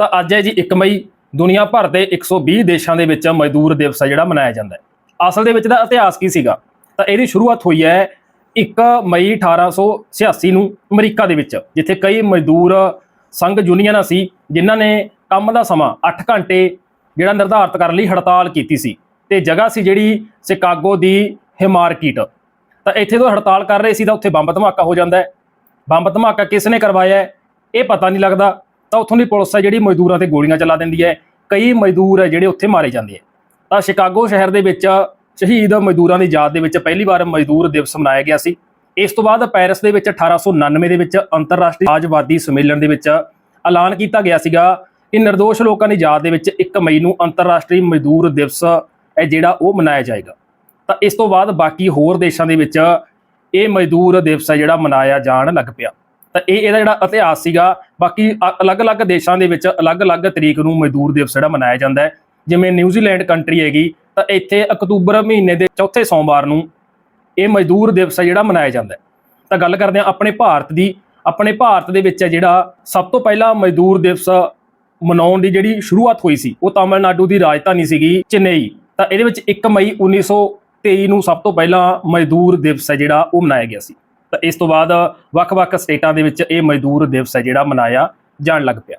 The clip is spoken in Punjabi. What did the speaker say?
ਤਾਂ ਅੱਜ ਹੈ ਜੀ 1 ਮਈ, ਦੁਨੀਆ ਭਰ ਦੇ 120 ਦੇਸ਼ਾਂ ਦੇ ਵਿੱਚ ਮਜ਼ਦੂਰ ਦਿਵਸ ਹੈ ਜਿਹੜਾ ਮਨਾਇਆ ਜਾਂਦਾ ਹੈ। ਅਸਲ ਦੇ ਵਿੱਚ ਦਾ ਇਤਿਹਾਸ ਕੀ ਸੀਗਾ? ਤਾਂ ਇਹਦੀ ਸ਼ੁਰੂਆਤ ਹੋਈ ਹੈ 1 ਮਈ 1886 ਨੂੰ ਅਮਰੀਕਾ ਦੇ ਵਿੱਚ, ਜਿੱਥੇ ਕਈ ਮਜ਼ਦੂਰ ਸੰਘ ਯੂਨੀਅਨਾਂ ਸੀ, ਜਿਨ੍ਹਾਂ ਨੇ ਕੰਮ ਦਾ ਸਮਾਂ 8 ਘੰਟੇ ਜਿਹੜਾ ਨਿਰਧਾਰਤ ਕਰਨ ਲਈ ਹੜਤਾਲ ਕੀਤੀ ਸੀ। ਤੇ ਜਗ੍ਹਾ ਸੀ ਜਿਹੜੀ ਸ਼ਿਕਾਗੋ ਦੀ ਹਿਮਾਰਕੀਟ। ਤਾਂ ਇੱਥੇ ਤੋਂ ਹੜਤਾਲ ਕਰ ਰਹੇ ਸੀ ਤਾਂ ਉੱਥੇ ਬੰਬ ਧਮਾਕਾ ਹੋ ਜਾਂਦਾ ਹੈ। ਬੰਬ ਧਮਾਕਾ ਕਿਸ ਨੇ ਕਰਵਾਇਆ ਇਹ ਪਤਾ ਨਹੀਂ ਲੱਗਦਾ। ਤਾਂ ਉੱਥੋਂ ਦੀ ਪੁਲਿਸ ਹੈ ਜਿਹੜੀ ਮਜ਼ਦੂਰਾਂ ਤੇ ਗੋਲੀਆਂ ਚਲਾ ਦਿੰਦੀ ਹੈ, ਕਈ ਮਜ਼ਦੂਰ ਹੈ ਜਿਹੜੇ ਉੱਥੇ ਮਾਰੇ ਜਾਂਦੇ ਹੈ ਤਾਂ ਸ਼ਿਕਾਗੋ ਸ਼ਹਿਰ ਦੇ ਵਿੱਚ ਸ਼ਹੀਦ ਮਜ਼ਦੂਰਾਂ ਦੀ ਯਾਦ ਦੇ ਵਿੱਚ ਪਹਿਲੀ ਵਾਰ ਮਜ਼ਦੂਰ ਦਿਵਸ ਮਨਾਇਆ ਗਿਆ ਸੀ। ਇਸ ਤੋਂ ਬਾਅਦ ਪੈਰਿਸ ਦੇ ਵਿੱਚ 1899 ਦੇ ਵਿੱਚ ਅੰਤਰਰਾਸ਼ਟਰੀ ਰਾਜਵਾਦੀ ਸੰਮੇਲਨ ਦੇ ਵਿੱਚ ਐਲਾਨ ਕੀਤਾ ਗਿਆ ਸੀਗਾ। ਕਿ ਨਿਰਦੋਸ਼ ਲੋਕਾਂ ਦੀ ਯਾਦ ਦੇ ਵਿੱਚ 1 ਮਈ ਨੂੰ ਅੰਤਰਰਾਸ਼ਟਰੀ ਮਜ਼ਦੂਰ ਦਿਵਸ ਹੈ ਜਿਹੜਾ ਉਹ ਮਨਾਇਆ ਜਾਏਗਾ। ਤਾਂ ਇਸ ਤੋਂ ਬਾਅਦ ਬਾਕੀ ਹੋਰ ਦੇਸ਼ਾਂ ਦੇ ਵਿੱਚ ਇਹ ਮਜ਼ਦੂਰ ਦਿਵਸ ਹੈ ਜਿਹੜਾ ਮਨਾਇਆ ਜਾਣ ਲੱਗ ਪਿਆ। ਤਾਂ ਇਹ ਇਹਦਾ ਜਿਹੜਾ ਇਤਿਹਾਸ ਸੀਗਾ, ਬਾਕੀ ਅ- ਅਲੱਗ-ਅਲੱਗ ਦੇਸ਼ਾਂ ਦੇ ਵਿੱਚ ਅਲੱਗ-ਅਲੱਗ ਤਰੀਕ ਨੂੰ ਮਜ਼ਦੂਰ ਦਿਵਸ ਜਿਹੜਾ ਮਨਾਇਆ ਜਾਂਦਾ ਹੈ। ਜਿਵੇਂ ਨਿਊਜ਼ੀਲੈਂਡ ਕੰਟਰੀ ਹੈਗੀ, ਤਾਂ ਇੱਥੇ ਅਕਤੂਬਰ ਮਹੀਨੇ ਦੇ ਚੌਥੇ ਸੋਮਵਾਰ ਨੂੰ ਇਹ ਮਜ਼ਦੂਰ ਦਿਵਸ ਹੈ ਜਿਹੜਾ ਮਨਾਇਆ ਜਾਂਦਾ ਹੈ। ਤਾਂ ਗੱਲ ਕਰਦੇ ਹਾਂ ਆਪਣੇ ਭਾਰਤ ਦੀ। ਆਪਣੇ ਭਾਰਤ ਦੇ ਵਿੱਚ ਹੈ ਜਿਹੜਾ ਸਭ ਤੋਂ ਪਹਿਲਾਂ ਮਜ਼ਦੂਰ ਦਿਵਸ ਮਨਾਉਣ ਦੀ ਜਿਹੜੀ ਸ਼ੁਰੂਆਤ ਹੋਈ ਸੀ, ਉਹ ਤਾਮਿਲਨਾਡੂ ਦੀ ਰਾਜਧਾਨੀ ਸੀਗੀ ਚੇਨਈ। ਤਾਂ ਇਹਦੇ ਵਿੱਚ 1 ਮਈ 1923 ਨੂੰ ਸਭ ਤੋਂ ਪਹਿਲਾਂ ਮਜ਼ਦੂਰ ਦਿਵਸ ਹੈ ਜਿਹੜਾ ਉਹ ਮਨਾਇਆ ਗਿਆ ਸੀ। ਤਾਂ ਇਸ ਤੋਂ ਬਾਅਦ ਵੱਖ-ਵੱਖ ਸਟੇਟਾਂ ਦੇ ਵਿੱਚ ਇਹ ਮਜ਼ਦੂਰ ਦਿਵਸ ਹੈ ਜਿਹੜਾ ਮਨਾਇਆ ਜਾਣ ਲੱਗ ਪਿਆ।